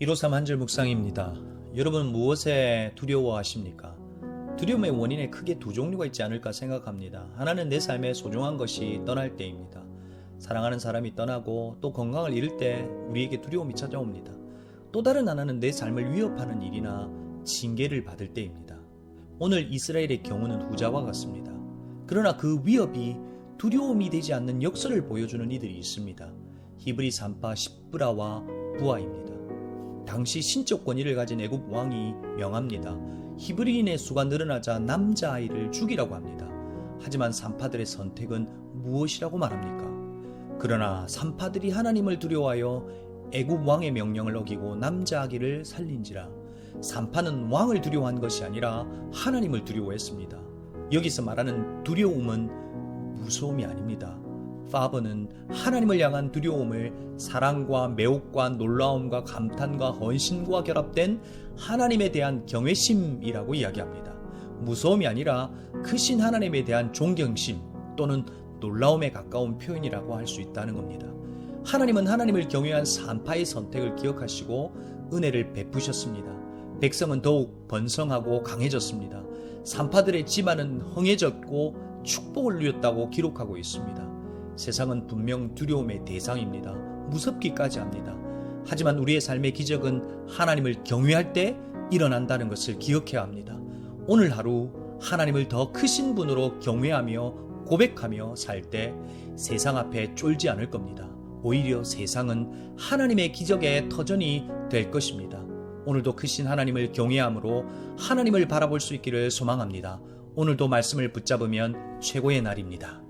153 한줄 묵상입니다. 여러분 무엇에 두려워하십니까? 두려움의 원인에 크게 두 종류가 있지 않을까 생각합니다. 하나는 내 삶에 소중한 것이 떠날 때입니다. 사랑하는 사람이 떠나고 또 건강을 잃을 때 우리에게 두려움이 찾아옵니다. 또 다른 하나는 내 삶을 위협하는 일이나 징계를 받을 때입니다. 오늘 이스라엘의 경우는 후자와 같습니다. 그러나 그 위협이 두려움이 되지 않는 역설을 보여주는 이들이 있습니다. 히브리 산파 십브라와 부하입니다. 당시 신적 권위를 가진 애굽 왕이 명합니다. 히브리인의 수가 늘어나자 남자아이를 죽이라고 합니다. 하지만 산파들의 선택은 무엇이라고 말합니까? 그러나 산파들이 하나님을 두려워하여 애굽 왕의 명령을 어기고 남자아기를 살린지라 산파는 왕을 두려워한 것이 아니라 하나님을 두려워했습니다. 여기서 말하는 두려움은 무서움이 아닙니다. 파버는 하나님을 향한 두려움을 사랑과 매혹과 놀라움과 감탄과 헌신과 결합된 하나님에 대한 경외심이라고 이야기합니다. 무서움이 아니라 크신 하나님에 대한 존경심 또는 놀라움에 가까운 표현이라고 할 수 있다는 겁니다. 하나님은 하나님을 경외한 산파의 선택을 기억하시고 은혜를 베푸셨습니다. 백성은 더욱 번성하고 강해졌습니다. 산파들의 집안은 흥해졌고 축복을 누렸다고 기록하고 있습니다. 세상은 분명 두려움의 대상입니다. 무섭기까지 합니다. 하지만 우리의 삶의 기적은 하나님을 경외할 때 일어난다는 것을 기억해야 합니다. 오늘 하루 하나님을 더 크신 분으로 경외하며 고백하며 살 때 세상 앞에 쫄지 않을 겁니다. 오히려 세상은 하나님의 기적의 터전이 될 것입니다. 오늘도 크신 하나님을 경외함으로 하나님을 바라볼 수 있기를 소망합니다. 오늘도 말씀을 붙잡으면 최고의 날입니다.